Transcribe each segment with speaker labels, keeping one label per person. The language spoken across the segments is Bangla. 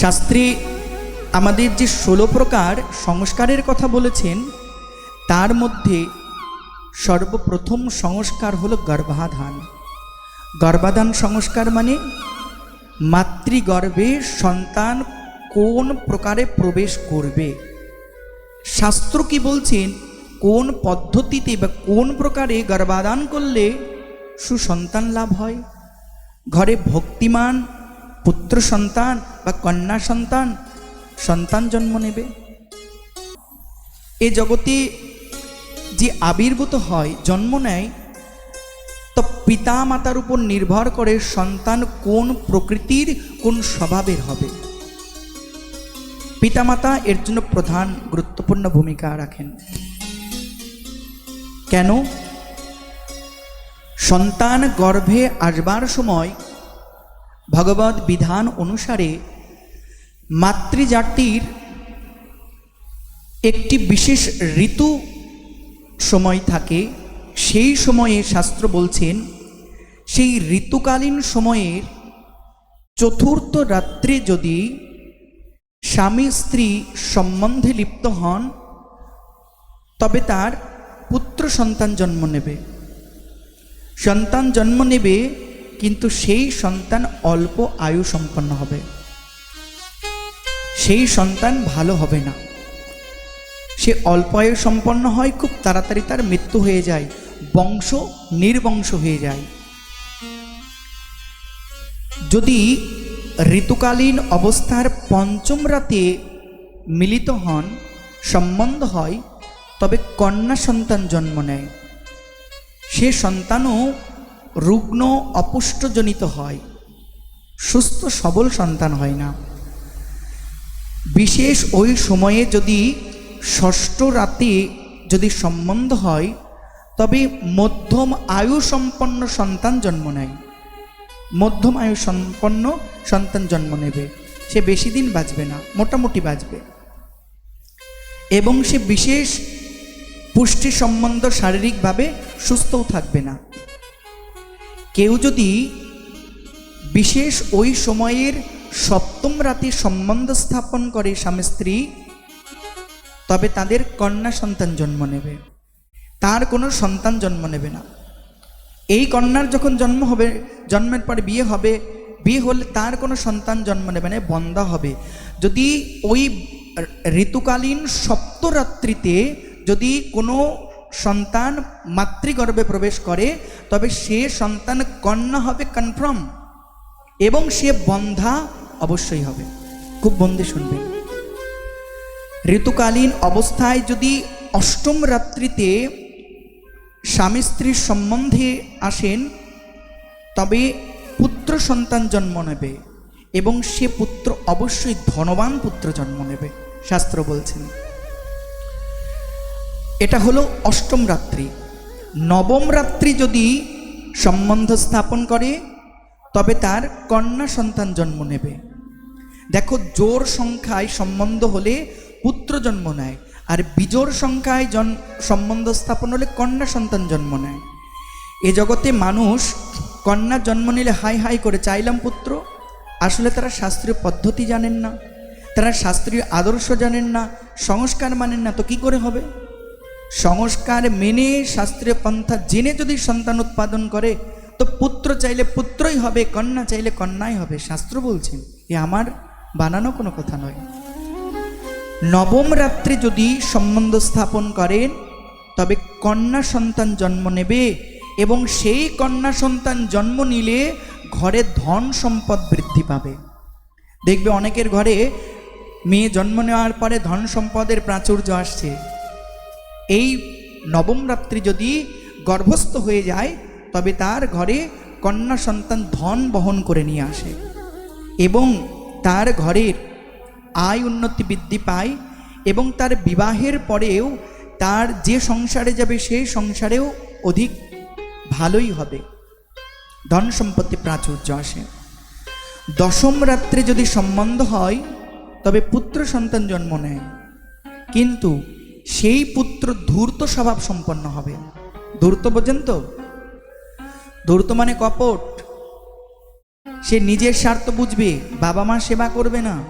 Speaker 1: শাস্ত্রে আমাদের যে ষোলো প্রকার সংস্কারের কথা বলেছেন, তার মধ্যে সর্বপ্রথম সংস্কার হলো গর্ভাধান। গর্ভাধান সংস্কার মানে মাতৃগর্ভে সন্তান কোন প্রকারে প্রবেশ করবে? শাস্ত্র কি বলছেন, কোন পদ্ধতিতে বা কোন প্রকারে গর্ভাধান করলে সুসন্তান লাভ হয়? ঘরে ভক্তিমান পুত্র সন্তান বা কন্যা সন্তান সন্তান জন্ম নেবে। এ জগতে যে আবির্ভূত হয়, জন্ম নেয়, তো পিতা মাতার উপর নির্ভর করে সন্তান কোন প্রকৃতির, কোন স্বভাবের হবে। পিতামাতা এর জন্য প্রধান গুরুত্বপূর্ণ ভূমিকা রাখেন। কেন? সন্তান গর্ভে আসবার সময় ভগবত বিধান অনুসারে মাতৃজাতির একটি বিশেষ ঋতু সময় থাকে। সেই সময়ে শাস্ত্র বলছেন, সেই ঋতুকালীন সময়ের চতুর্থ রাত্রে যদি স্বামী স্ত্রী সম্বন্ধে লিপ্ত হন, তবে তার পুত্র সন্তান জন্ম নেবে। সন্তান জন্ম নেবে কিন্তু সেই সন্তান অল্প আয়ু সম্পন্ন হবে। সেই সন্তান ভালো হবে না। সে অল্প আয়ু সম্পন্ন হয়, খুব তাড়াতাড়ি তার মৃত্যু হয়ে যায়, বংশ নির্বংশ হয়ে যায়। যদি ঋতুকালীন অবস্থার পঞ্চম রাতে মিলিত হন, সম্বন্ধ হয়, তবে কন্যা সন্তান জন্ম নেয়। সে সন্তানও রুগ্ন অপুষ্টজনিত হয়, সুস্থ সবল সন্তান হয় না। বিশেষ ওই সময়ে যদি ষষ্ঠ রাতে যদি সম্বন্ধ হয়, তবে মধ্যম আয়ু সম্পন্ন সন্তান জন্ম নেয়। মধ্যম আয়ু সম্পন্ন সন্তান জন্ম নেবে। সে বেশি দিন বাঁচবে না, মোটামুটি বাঁচবে। এবং সে বিশেষ পুষ্টি সম্বন্ধ শারীরিকভাবে সুস্থও থাকবে না। কেউ যদি বিশেষ ওই সময়ের সপ্তম রাতে সম্বন্ধ স্থাপন করে স্বামী স্ত্রী, তবে তাদের কন্যা সন্তান জন্ম নেবে। তার কোনো সন্তান জন্ম নেবে না। এই কন্যার যখন জন্ম হবে, জন্মের পর বিয়ে হবে, বিয়ে হলে তার কোনো সন্তান জন্ম নেবে না, বন্ধা হবে। যদি ওই ঋতুকালীন সপ্তরাত্রিতে যদি কোনো সন্তান মাতৃগর্ভে প্রবেশ করে, তবে সে সন্তান কন্যা হবে কনফার্ম এবং সে বন্ধা অবশ্যই হবে। খুব বন্ধে শুনবেন। ঋতুকালীন অবস্থায় যদি অষ্টম রাত্রিতে স্বামী স্ত্রীর সম্বন্ধে আসেন, তবে পুত্র সন্তান জন্ম নেবে এবং সে পুত্র অবশ্যই ধনবান পুত্র জন্ম নেবে, শাস্ত্র বলছেন। এটা হলো অষ্টম রাত্রি। নবম রাত্রি যদি সম্বন্ধ স্থাপন করে, তবে তার কন্যা সন্তান জন্ম নেবে। দেখো, জোর সংখ্যায় সম্বন্ধ হলে পুত্র জন্ম নেয়, আর বিজোর সংখ্যায় জন সম্বন্ধ স্থাপন হলে কন্যা সন্তান জন্ম নেয়। এ জগতে মানুষ কন্যা জন্ম নিলে হাই হাই করে চাইলাম পুত্র। আসলে তারা শাস্ত্রীয় পদ্ধতি জানেন না, তারা শাস্ত্রীয় আদর্শ জানেন না, সংস্কার মানেন না, তো কি করে হবে? সংস্কার মেনে শাস্ত্রীয় পন্থা জেনে যদি সন্তান উৎপাদন করে, তো পুত্র চাইলে পুত্রই হবে, কন্যা চাইলে কন্যাই হবে। শাস্ত্র বলছেন, এ আমার বানানো কোনো কথা নয়। নবম রাত্রে যদি সম্বন্ধ স্থাপন করেন, তবে কন্যা সন্তান জন্ম নেবে এবং সেই কন্যা সন্তান জন্ম নিলে ঘরে ধন সম্পদ বৃদ্ধি পাবে। দেখবে অনেকের ঘরে মেয়ে জন্ম নেওয়ার পরে ধন সম্পদের প্রাচুর্য আসছে। এই নবম রাত্রি যদি গর্ভস্থ হয়ে যায়, তবে তার ঘরে কন্যা সন্তান ধন বহন করে নিয়ে আসে এবং তার ঘরের আয় উন্নতি বৃদ্ধি পায় এবং তার বিবাহের পরেও তার যে সংসারে যাবে সেই সংসারেও অধিক ভালোই হবে। ধন সম্পত্তি প্রাচুর্য আসে। দশম রাত্রে যদি সম্বন্ধ হয়, তবে পুত্র সন্তান জন্ম নেয়। কিন্তু সেই পুত্র ধূর্ত স্বভাব সম্পন্ন হবে। ধূর্ত বোঝেন তো? ধূর্ত মানে কপট। সে নিজের স্বার্থ বুঝবে, বাবা মা সেবা করবে না।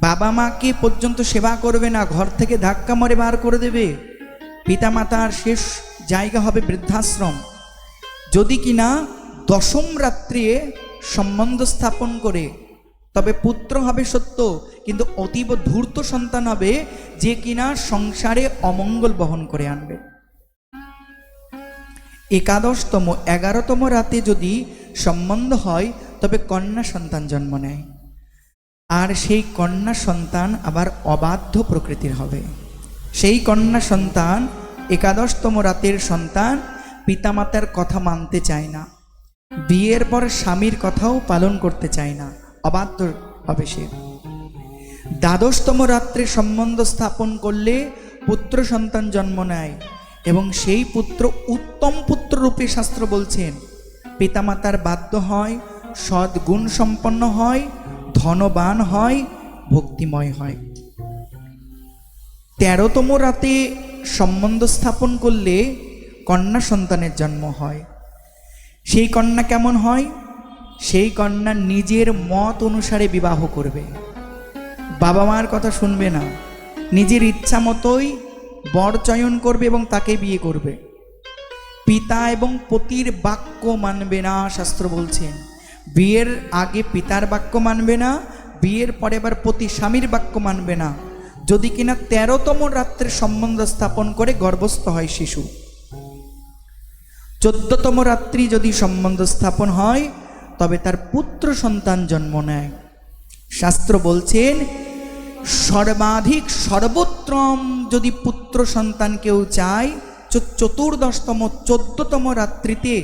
Speaker 1: বাবা মাকে পর্যন্ত সেবা করবে না, ঘর থেকে ধাক্কা মারে বার করে দেবে। পিতা মাতার শেষ জায়গা হবে বৃদ্ধাশ্রম। যদি কিনা দশম রাত্রে সম্বন্ধ স্থাপন করে তবে পুত্র হবে সত্য, কিন্তু অতীব ধূর্ত সন্তান হবে যে কিনা সংসারে অমঙ্গল বহন করে আনবে। একাদশতম, এগারোতম রাতে যদি সম্বন্ধ হয়, তবে কন্যা সন্তান জন্ম নেয়। আর সেই কন্যা সন্তান আবার অবাধ্য প্রকৃতির হবে। সেই কন্যা সন্তান একাদশতম রাতের সন্তান পিতামাতার কথা মানতে চায় না। বিয়ের পর স্বামীর কথাও পালন করতে চায় না। অবাধ্য হবে সে। দ্বাদশতম রাত্রে সম্বন্ধ স্থাপন করলে পুত্র সন্তান জন্ম নেয় এবং সেই পুত্র উত্তম পুত্র রূপে শাস্ত্র বলছেন, পিতামাতার বাধ্য হয়, সদ্গুণ সম্পন্ন হয়, ধনবান হয়, ভক্তিময় হয়। তেরোতম রাতে সম্বন্ধ স্থাপন করলে কন্যা সন্তানের জন্ম হয়। সেই কন্যা কেমন হয়? সেই কন্যা নিজের মত অনুসারে বিবাহ করবে। বাবা মার কথা শুনবে না। নিজের ইচ্ছা মতোই বর চয়ন করবে এবং তাকে বিয়ে করবে। পিতা এবং পতির বাক্য মানবে না, শাস্ত্র বলছেন বিয়ের আগে পিতার বাক্য মানবে না, বিয়ের পরে আবার পতি স্বামীর বাক্য মানবে না। যদি কিনা তেরোতম রাত্রে সম্বন্ধ স্থাপন করে গর্ভস্থ হয় শিশু। চোদ্দতম রাত্রি যদি সম্বন্ধ স্থাপন হয় তবে তার পুত্র সন্তান জন্ম নেয়। শাস্ত্র বলছেন, সর্বাধিক সর্বোত্তম যদি পুত্র সন্তান কেউ চায় চতুর্দশতম, চোদ্দতম রাত্রিতে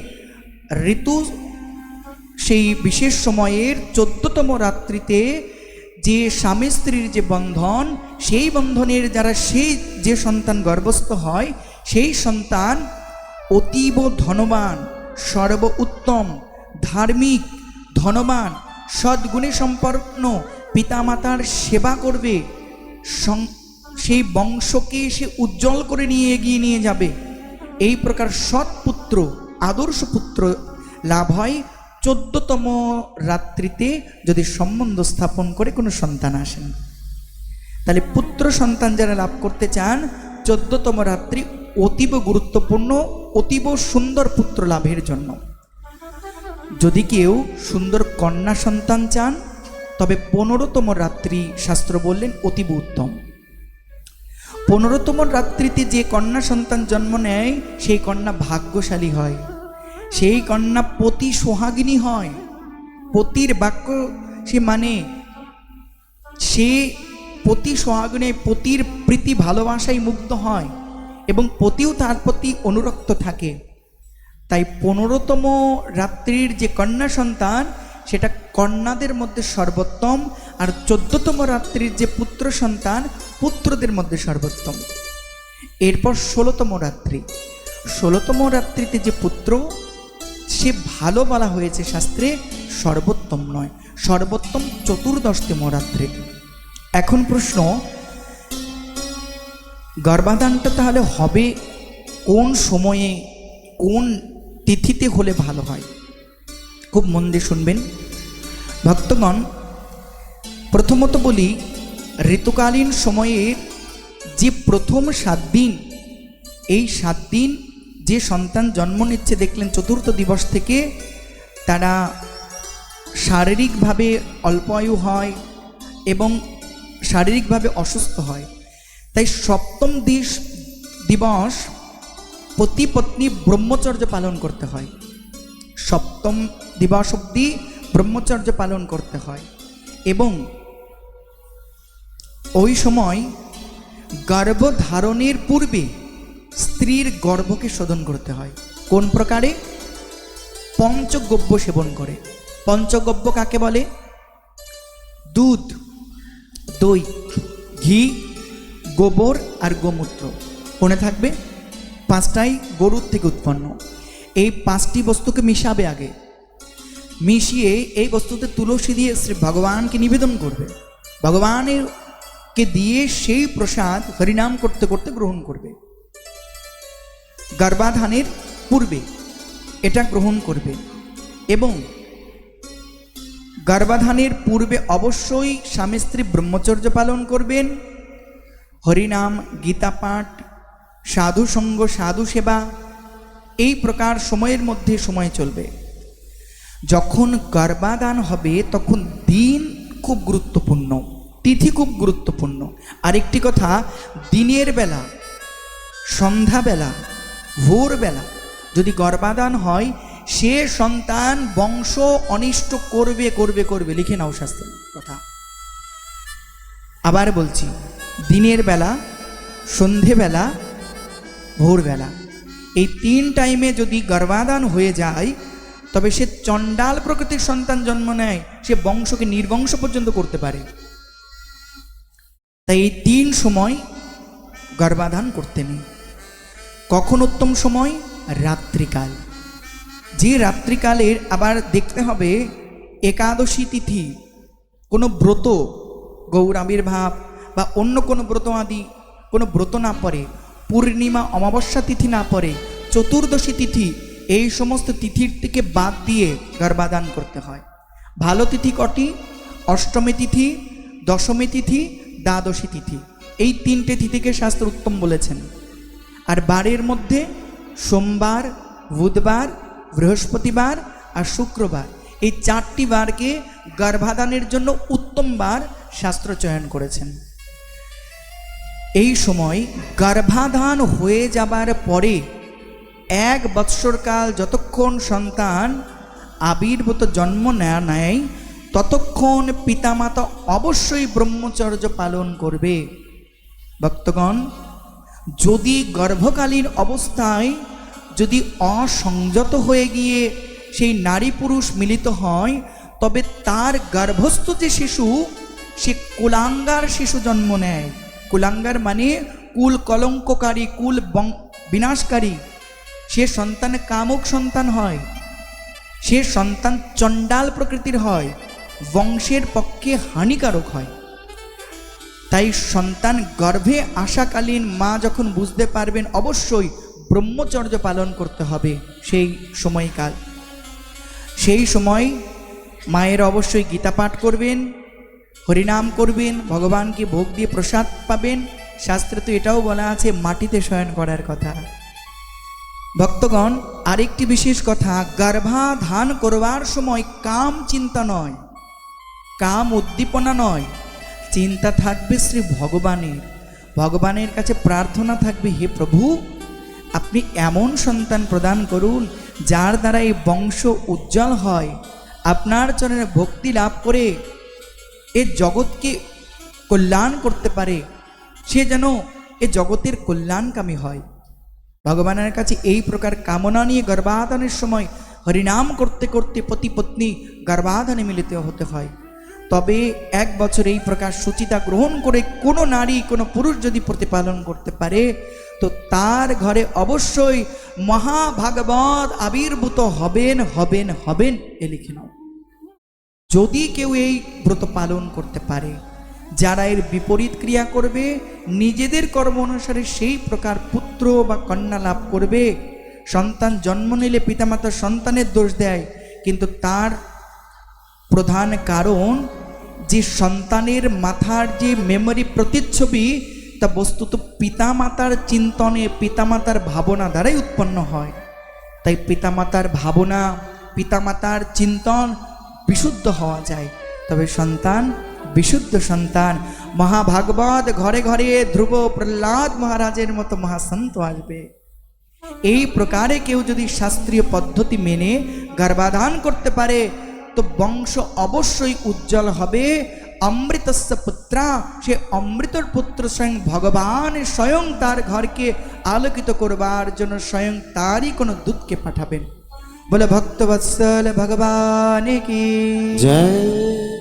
Speaker 1: ঋতু, সেই বিশেষ সময়ের চোদ্দতম রাত্রিতে যে স্বামী স্ত্রীর যে বন্ধন, সেই বন্ধনের দ্বারা সেই যে সন্তান গর্ভস্থ হয়, সেই সন্তান অতীব ধনবান সর্ব উত্তম ধার্মিক, ধনবান, সদ্গুণে সম্পন্ন পিতামাতার সেবা করবে। সেই বংশকে সে উজ্জ্বল করে নিয়ে এগিয়ে নিয়ে যাবে। এই প্রকার সৎ পুত্র, আদর্শ পুত্র লাভ হয় চোদ্দতম রাত্রিতে যদি সম্বন্ধ স্থাপন করে কোনো সন্তান আসেন। তাহলে পুত্র সন্তান যারা লাভ করতে চান, চোদ্দতম রাত্রি অতীব গুরুত্বপূর্ণ, অতীব সুন্দর পুত্র লাভের জন্য। যদি কেউ সুন্দর কন্যা সন্তান চান, তবে পনেরোতম রাত্রি শাস্ত্র বললেন অতীব উত্তম। পনেরোতম রাত্রিতে যে কন্যা সন্তান জন্ম নেয়, সেই কন্যা ভাগ্যশালী হয়। সেই কন্যা পতি সোহাগিনী হয়। পতির বাক্য সে মানে সে পতি সোহাগনে, পতির প্রীতি ভালোবাসায় মুগ্ধ হয় এবং পতিও তার প্রতি অনুরক্ত থাকে। তাই পনেরোতম রাত্রির যে কন্যা সন্তান, সেটা কন্যাদের মধ্যে সর্বোত্তম আর চোদ্দতম রাত্রির যে পুত্র সন্তান, পুত্রদের মধ্যে সর্বোত্তম। এরপর ষোলোতম রাত্রি। ষোলোতম রাত্রিতে যে পুত্র, সে ভালো বলা হয়েছে শাস্ত্রে, সর্বোত্তম নয়, সর্বোত্তম চতুর্দশতম রাত্রে। এখন প্রশ্ন, গর্ভাধানটা তাহলে হবে কোন সময়ে, কোন তিথিতে হলে ভালো হয়। খুব মন দিয়ে শুনবেন। ভক্তগণ, প্রথমত বলি, ঋতুকালীন সময়ের যে প্রথম সাত দিন, এই সাত দিন যে সন্তান জন্ম নিচ্ছে দেখলেন চতুর্থ দিবস থেকে, তারা শারীরিকভাবে অল্প আয়ু হয় এবং শারীরিকভাবে অসুস্থ হয়। তাই সপ্তম দিস দিবস পতি পত্নী ব্রহ্মচর্য পালন করতে হয়। সপ্তম দিবস অবধি ব্রহ্মচর্য পালন করতে হয় এবং ওই সময় গর্ভধারণের পূর্বে স্ত্রীর গর্ভকে শোধন করতে হয়। কোন প্রকারে? পঞ্চগব্য সেবন করে। পঞ্চগব্য কাকে বলে? দুধ, দই, ঘি, গোবর আর গোমূত্র। মনে থাকবে? পাঁচটাই গরুর থেকে উৎপন্ন। এই পাঁচটি বস্তুকে মিশাবে আগে। মিশিয়ে এই বস্তুতে তুলসী দিয়ে শ্রী ভগবানকে নিবেদন করবে। ভগবানের কে দিয়ে সেই প্রসাদ হরিনাম করতে করতে গ্রহণ করবে। গর্ভাধানের পূর্বে এটা গ্রহণ করবে এবং গর্ভাধানের পূর্বে অবশ্যই স্বামী স্ত্রী ব্রহ্মচর্য পালন করবেন। হরিনাম গীতা পাঠ সাধু সঙ্গ, সাধু সেবা, এই প্রকার সময়ের মধ্যে সময় চলবে। যখন গর্ভাধান হবে, তখন দিন খুব গুরুত্বপূর্ণ, তিথি খুব গুরুত্বপূর্ণ। আরেকটি কথা, দিনের বেলা, সন্ধ্যাবেলা, ভোরবেলা, যদি গর্ভাধান হয়, সে সন্তান বংশ অনিষ্ট করবে করবে করবে। লিখে নাও শাস্ত্র কথা। আবার বলছি, দিনের বেলা, সন্ধেবেলা ভোরবেলা। এই তিন টাইমে যদি গর্ভাধান হয়ে যায়, তবে সে চণ্ডাল প্রকৃতির সন্তান জন্ম নেয়, সে বংশকে নির্বংশ পর্যন্ত করতে পারে। তাই এই তিন সময় গর্ভাধান করতে নেই। কখন উত্তম সময়? রাত্রিকাল। যে রাত্রিকালের আবার দেখতে হবে একাদশী তিথি। কোনো ব্রত গৌর আবির্ভাব বা অন্য কোনো ব্রত আদি কোনো ব্রত না পড়ে পূর্ণিমা অমাবস্যা তিথি না পড়ে চতুর্দশী তিথি, এই সমস্ত তিথির থেকে বাদ দিয়ে গর্ভাদান করতে হয়। ভালো তিথি কটি? অষ্টমী তিথি, দশমী তিথি, দ্বাদশী তিথি। এই তিনটে তিথিকে শাস্ত্র উত্তম বলেছেন। আর বারের মধ্যে সোমবার, বুধবার, বৃহস্পতিবার আর শুক্রবার। এই চারটি বারকে গর্ভাদানের জন্য উত্তম বার শাস্ত্র চয়ন করেছেন। এই সময় গর্ভাধান হয়ে যাবার পরে এক বৎসরকাল যতক্ষণ সন্তান আবির্ভূত জন্ম নেয়া নেয়, ততক্ষণ পিতামাতা অবশ্যই ব্রহ্মচর্য পালন করবে। ভক্তগণ, যদি গর্ভকালীন অবস্থায় যদি অসংযত হয়ে গিয়ে সেই নারী পুরুষ মিলিত হয়, তবে তার গর্ভস্থ যে শিশু, সে কুলাঙ্গার শিশু জন্ম নেয়। কুলাঙ্গার মানে কুল কলঙ্ককারী, কুল বিনাশকারী। সে সন্তান কামুক সন্তান হয়। সে সন্তান চণ্ডাল প্রকৃতির হয়। বংশের পক্ষে হানিকারক হয়। তাই সন্তান গর্ভে আসাকালীন মা যখন বুঝতে পারবেন, অবশ্যই ব্রহ্মচর্য পালন করতে হবে সেই সময়কাল। সেই সময় মায়ের অবশ্যই গীতা পাঠ করবেন। হরিনাম করবেন, ভগবানকে ভোগ দিয়ে প্রসাদ পাবেন। শাস্ত্রে তো এটাও বলা আছে, মাটিতে শয়ন করার কথা। ভক্তগণ, আরেকটি বিশেষ কথা, গর্ভাধান করবার সময় কাম চিন্তা নয়, কাম উদ্দীপনা নয়, চিন্তা থাকবে শ্রী ভগবানের। ভগবানের কাছে প্রার্থনা থাকবে, হে প্রভু, আপনি এমন সন্তান প্রদান করুন, যার দ্বারা এই বংশ উজ্জ্বল হয়, আপনার চরণে ভক্তি লাভ করে এ জগৎকে কল্যাণ করতে পারে, সে যেন এ জগতের কল্যাণকামী হয়। ভগবানের কাছে এই প্রকার কামনা নিয়ে গর্ভাধানের সময় হরিনাম করতে করতে পতি পত্নী গর্ভাধানে মিলিত হতে হয়। তবে এক বছর এই প্রকার সুচিতা গ্রহণ করে কোনো নারী, কোনো পুরুষ যদি প্রতিপালন করতে পারে, তো তার ঘরে অবশ্যই মহাভাগবত আবির্ভূত হবেন হবেন হবেন এ লিখে নাও। যদি কেউ এই ব্রত পালন করতে পারে, যারা এর বিপরীত ক্রিয়া করবে, নিজেদের কর্ম অনুসারে সেই প্রকার পুত্র বা কন্যা লাভ করবে। সন্তান জন্ম নিলে পিতামাতা সন্তানের দোষ দেয়, কিন্তু তার প্রধান কারণ যে সন্তানের মাথার যে মেমরি প্রতিচ্ছবি, তা বস্তুত পিতামাতার চিন্তনে পিতামাতার ভাবনা দ্বারাই উৎপন্ন হয়। তাই পিতামাতার ভাবনা, পিতামাতার চিন্তন বিশুদ্ধ হওয়া যায়। তবে সন্তান, বিশুদ্ধ সন্তান, মহাভাগবত ঘরে ঘরে ধ্রুব প্রহ্লাদ মহারাজের মতো মহাসন্ত আসবে। এই প্রকারে কেউ যদি শাস্ত্রীয় পদ্ধতি মেনে গর্ভাধান করতে পারে, তো বংশ অবশ্যই উজ্জ্বল হবে। অমৃতস্য পুত্রা, সে অমৃতর পুত্র স্বয়ং ভগবান স্বয়ং তার ঘরকে আলোকিত করবার জন্য স্বয়ং তারই কোনো দূতকে পাঠাবেন। বলে ভক্তবৎসল ভগবান কি
Speaker 2: জয়